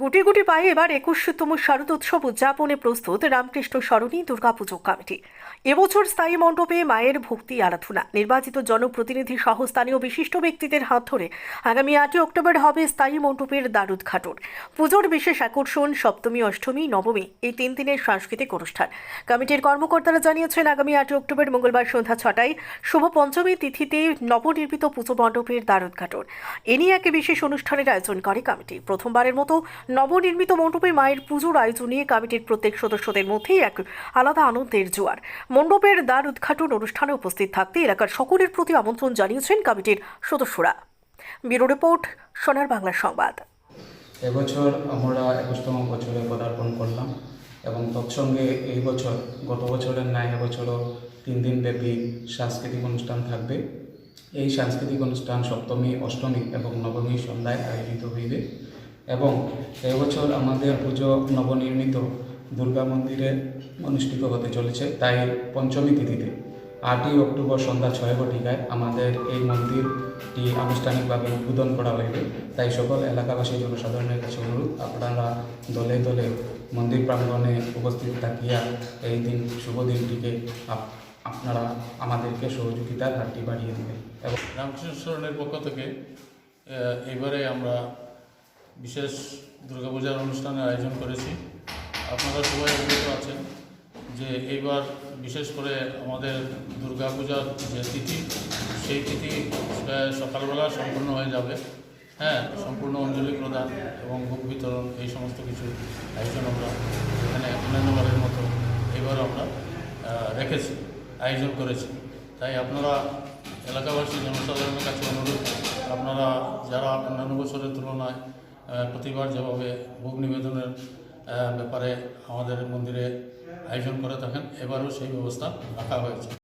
গুটি গুটি পায়ে এবার একুশতম শারদ উৎসব উদযাপনে প্রস্তুত রামকৃষ্ণ স্মরণী দুর্গাপুজো কমিটি। এবছর স্থায়ী মণ্ডপে মায়ের ভক্তি আরাধনা। নির্বাচিত জনপ্রতিনিধি সহ স্থানীয় বিশিষ্ট ব্যক্তিদের হাত ধরে আগামী আটই অক্টোবর হবে স্থায়ী মণ্ডপের দ্বারুদ্ঘাটন। পুজোর বিশেষ আকর্ষণ সপ্তমী, অষ্টমী, নবমী এই তিন দিনের সাংস্কৃতিক অনুষ্ঠান। কমিটির কর্মকর্তারা জানিয়েছেন, আগামী আটই অক্টোবর মঙ্গলবার সন্ধ্যা ছটায় শুভ পঞ্চমী তিথিতে নবনির্মিত পুজো মণ্ডপের দ্বারোদ্ঘাটন। এ নিয়ে এক বিশেষ অনুষ্ঠানের আয়োজন করে কমিটি। প্রথমবারের মতো নবনির্মিত মণ্ডপে মায়ের পুজোর আয়োজনে কমিটির প্রত্যেক সদস্যদের মধ্যেই এক আলাদা আনন্দের জোয়ার। মণ্ডপের দ্বার উদ্ঘাটন অনুষ্ঠানে উপস্থিত থাকতে এলাকার সকলের প্রতি আমন্ত্রণ জানিয়েছেন কমিটির সদস্যরা। ব্যুরো রিপোর্ট, সোনার বাংলা সংবাদ। এবছর আমরা একুশতম বছরে পদার্পণ করলাম এবং তৎসঙ্গে এই বছর, গত বছরের ন্যায় এবছরও তিন দিন ব্যাপী সাংস্কৃতিক অনুষ্ঠান থাকবে। এই সাংস্কৃতিক অনুষ্ঠান সপ্তমী, অষ্টমী এবং নবমী সন্ধ্যায় আয়োজিত হইবে। এবং এবছর আমাদের পুজো নবনির্মিত দুর্গা মন্দিরে অনুষ্ঠিত হতে চলেছে তাই পঞ্চমী তিথিতে। আটই অক্টোবর সন্ধ্যা ছয় ঘটিকায় আমাদের এই মন্দিরটি আনুষ্ঠানিকভাবে উদ্বোধন করা হইবে। তাই সকল এলাকাবাসী জনসাধারণের কাছে অনুরোধ, আপনারা দলে দলে মন্দির প্রাঙ্গণে উপস্থিত থাকিয়া এই দিন শুভ দিনটিকে আপনারা আমাদেরকে সহযোগিতার হাতটি বাড়িয়ে দেবেন। এবং রামকৃষ্ণ স্মরণের পক্ষ থেকে এবারে আমরা বিশেষ দুর্গাপূজার অনুষ্ঠানের আয়োজন করেছি। আপনারা সবাই অবগত আছেন যে এইবার বিশেষ করে আমাদের দুর্গাপূজার যে তিথি, সেই তিথি সকালবেলা সম্পূর্ণ হয়ে যাবে। হ্যাঁ সম্পূর্ণ অঞ্জলি প্রদান এবং বুক বিতরণ, এই সমস্ত কিছু আয়োজন আমরা এখানে অন্যান্যবারের মতো এবারও আমরা রেখেছি, আয়োজন করেছি। তাই আপনারা এলাকাবাসী, জনসাধারণের কাছে অনুরোধ, আপনারা যারা অন্যান্য বছরের তুলনায় প্রতিবার যেভাবে ভোগ নিবেদনের ব্যাপারে আমাদের মন্দিরে আয়োজন করে থাকেন, এবারও সেই ব্যবস্থা রাখা হয়েছে।